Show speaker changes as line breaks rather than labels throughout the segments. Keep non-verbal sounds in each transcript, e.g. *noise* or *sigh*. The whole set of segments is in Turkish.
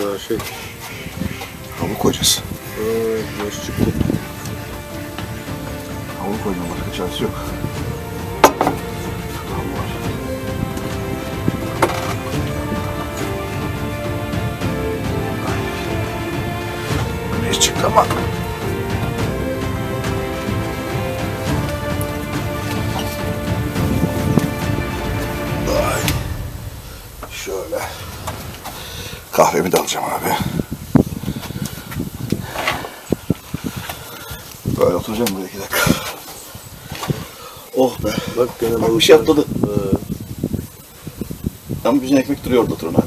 Да, şey.
Halı kocası.
Evet, boş çıktı.
Halı koydum başka çaresi yok. Çıktı ama Kahvemi de alacağım abi. Böyle oturacağım buraya iki dakika. Oh be.
Bak gene
Bak bir şey atladı.
Ee,
Ama bizim ekmek duruyor orada Turan abi.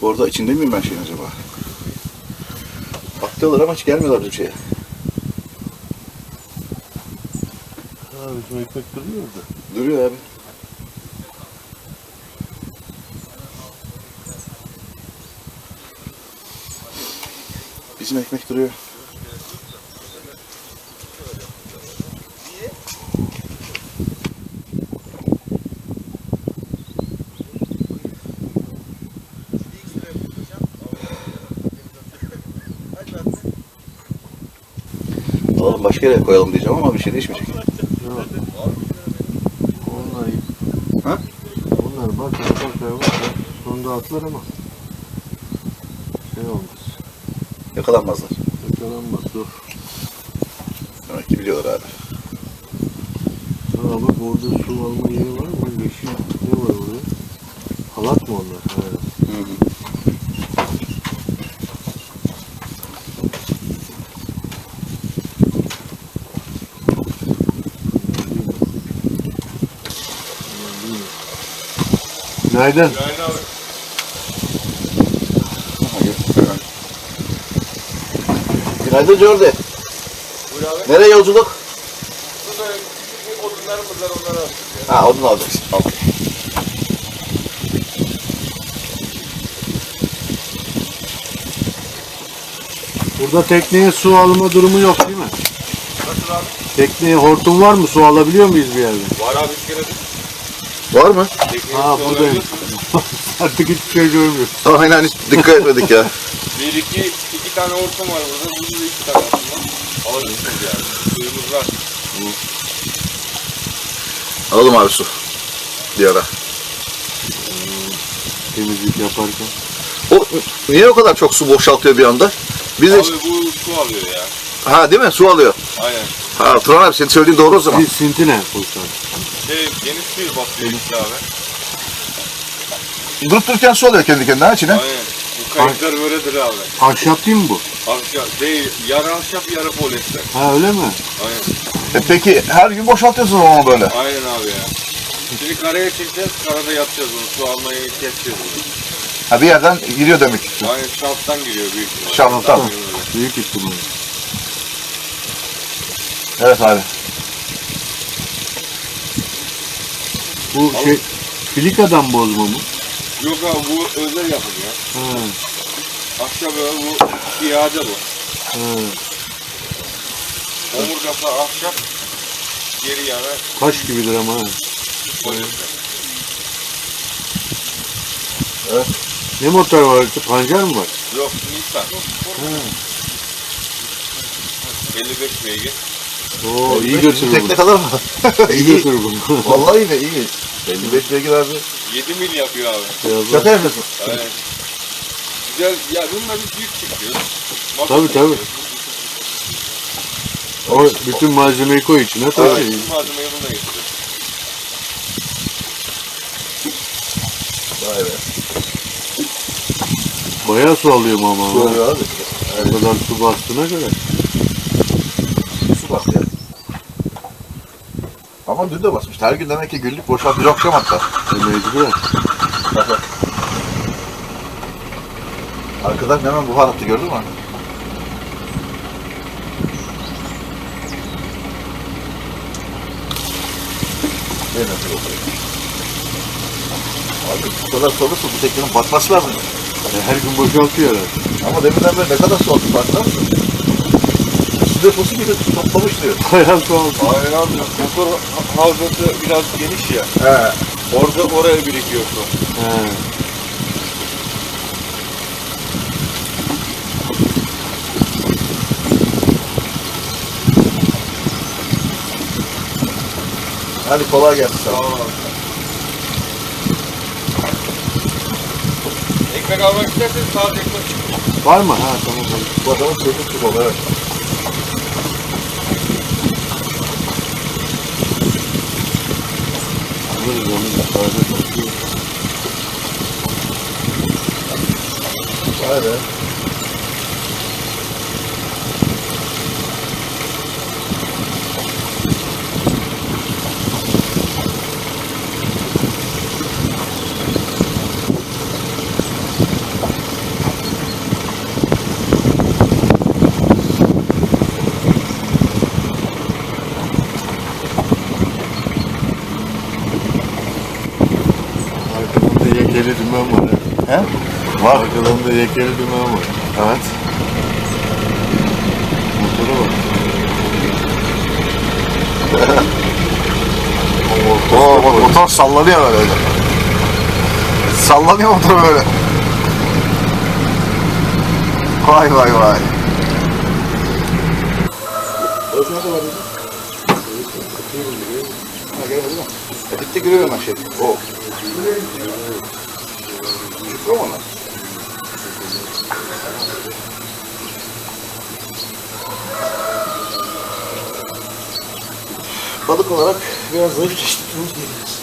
Bu arada içinde miyim ben şeyin acaba? Atlıyorlar ama hiç gelmiyorlar bizim şeye.
ha, bizim ekmek duruyor da.
Duruyor abi. Bizim ekmek duruyor. Alalım başka yere koyalım diyeceğim ama bir şey değişmeyecek.
Onlar iyi.
Ha?
Onlar bak bak bak bak. Sonunda atlar ama. Şey olmaz.
Yakalanmazlar.
Yakalanmaz dur.
Demek ki biliyorlar abi.
Ha bak orada su alma yeri var mı? Yeşil ne var orada? Halat mı onlar? Ha.
Hı hı.
Günaydın.
Hayır, evet. Günaydın Jordi.
Buyur abi.
Nereye yolculuk?
Burada küçük odunlarımız var onları ya.
Ha odun alacaksın. Al.
Burada tekneye su alma durumu yok değil mi?
Nasıl abi?
Tekneye hortum var mı? Su alabiliyor muyuz bir yerden?
Var abi bir kere.
Var mı?
Tekneye
Ha buradayım. *laughs* Artık hiçbir şey görmüyoruz.
Aynen hiç dikkat etmedik ya. *laughs*
Bir iki, iki tane ortam var burada. Burada da iki tane var. Alabilirsiniz yani. Suyumuz var.
Alalım abi su. Bir ara.
Temizlik yaparken.
O niye o kadar çok su boşaltıyor bir anda? Biz de
Abi bu su alıyor ya.
ha değil mi? Su alıyor.
Aynen.
Ha Turan abi senin söylediğin doğru o zaman.
Bir sintine koysan.
Şey geniş suyu basıyor işte abi.
Durup dururken su alıyor kendi kendine ha içine.
Aynen. Bu kayıklar böyledir abi.
Ahşap değil mi bu?
Ahşap değil. Yarı ahşap yarı polyester.
Ha öyle mi?
Aynen.
E peki her gün boşaltıyorsunuz ama böyle.
Aynen abi ya. Şimdi karaya çekeceğiz. Karada yapacağız bunu. Su almayı keseceğiz bunu.
Ha bir yerden giriyor demek ki.
Aynen şafttan giriyor büyük ihtimalle.
Şafttan.
Büyük ihtimal.
Evet abi.
Bu şey filikadan bozma mı?
Yok abi bu özel yapım ya.
Ha,
Ahşap böyle bu piyade bu.
ha.
Omurgası ahşap. Geri yana
Taş gibidir ama. ha. Ne motor var? Pancar mı var?
Yok Nissan. 55 beygir.
Oo iyi götürür
Tekne
bunu.
kadar mı?
İyi götürür bunu.
Vallahi iyi iyi. 55 beygir abi.
7 mil yapıyor abi.
Biraz
Şaka yapıyorsun.
Aynen. Güzel. Ya bununla bir büyük çıkıyor. Motor
Tabii, tabii. O bütün malzemeyi koy içine
Evet.
taşı.
Bütün malzemeyi bununla getiriyor.
Vay be.
Bayağı su alıyor mu ama.
Su
ha?
oluyor abi.
O kadar su bastığına göre.
Su bastı ya. Ama dün de basmış. Her gün demek ki günlük boşaltıcı akşam hatta.
E,
bak. Arkadan hemen buhar attı gördün mü? Ne nasıl oluyor? Abi bu kadar sorursa bu teknenin batması lazım.
E, her gün boşaltıyor.
Ama deminden beri ne kadar aldı farkında mısın? Deposu gibi toplamış diyor.
Bayağı su aldı.
Hayır abi motor ha- havzası biraz geniş ya.
He.
Orada oraya birikiyor su.
He.
Hadi kolay gelsin sana.
Ekmek almak isterseniz taze ekmek çıkıyor.
Var mı? Ha tamam. tamam.
Bu adamın keyfi tutmalı evet.
Alırız. Arkadan da yekeli dümen var. ha.
He?
Yekeli dümen var.
Evet.
Motora bak.
Oo, bak motor sallanıyor böyle öyle. Sallanıyor motor böyle. Vay vay vay. Bitti görüyorum ben şey. O. Şükrü mü onlar? Balık olarak biraz zayıf çeşitlerimiz diyebiliriz.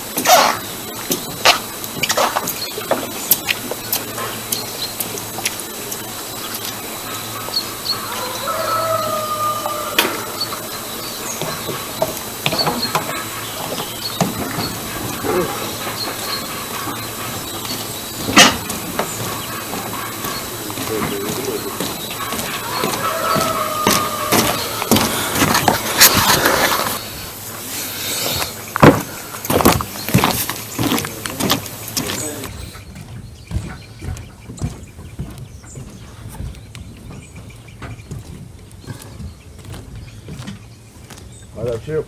Hala bir şey yok.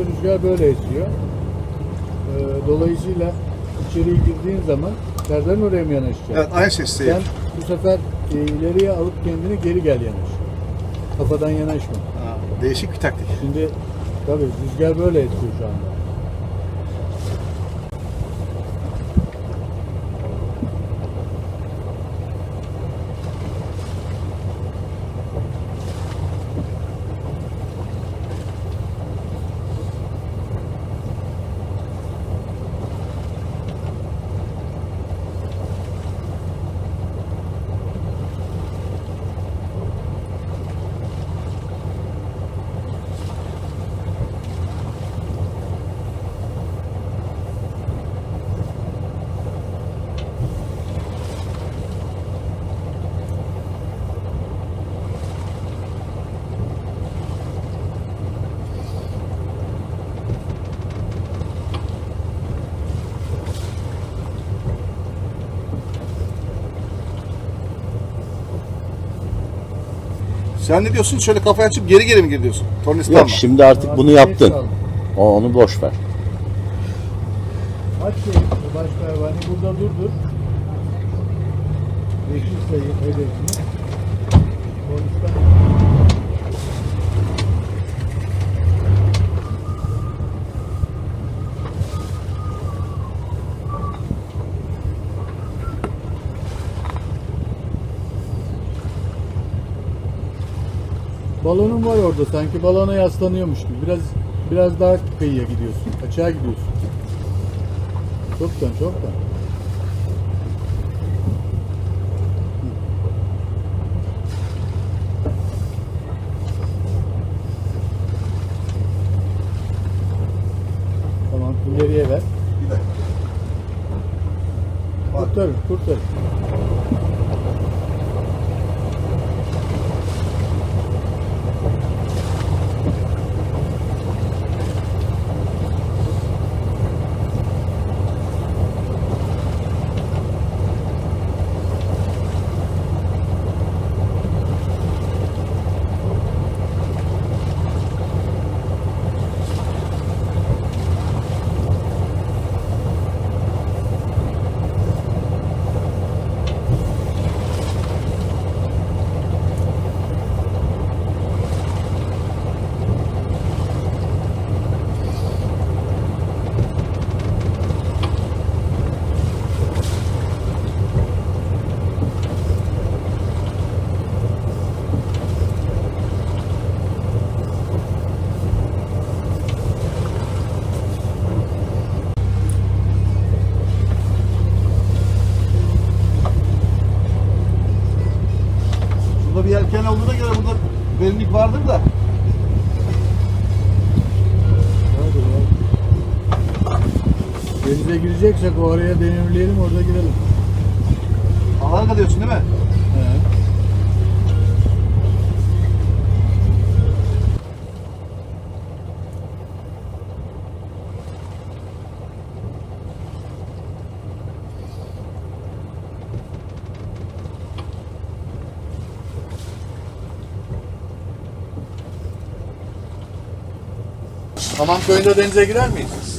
Anda rüzgar böyle esiyor. Ee, dolayısıyla içeriye girdiğin zaman nereden oraya mı yanaşacaksın?
Evet aynı sesteyim.
Sen bu sefer e, ileriye alıp kendini geri gel yanaş. Kafadan yanaşma.
Ha, değişik bir taktik.
Şimdi tabii rüzgar böyle esiyor şu anda.
Sen ne diyorsun? Şöyle kafayı açıp geri geri mi gir diyorsun? Tornistan
Yok
mı?
şimdi artık bunu yaptın. O, onu boş ver.
Aç şeyi, baş pervane burada durdur. Yeşil sayı hedefini. Orada sanki balona yaslanıyormuş gibi. Biraz biraz daha kıyıya gidiyorsun. Açığa gidiyorsun. Çoktan çoktan. Tamam ileriye ver.
Bir dakika.
Kurtarır kurtarır.
Burada bir yelken olduğuna göre burada derinlik vardır da.
Denize gireceksek o araya denirleyelim orada girelim.
Alaga diyorsun değil mi? Hamam köyünde denize girer miyiz?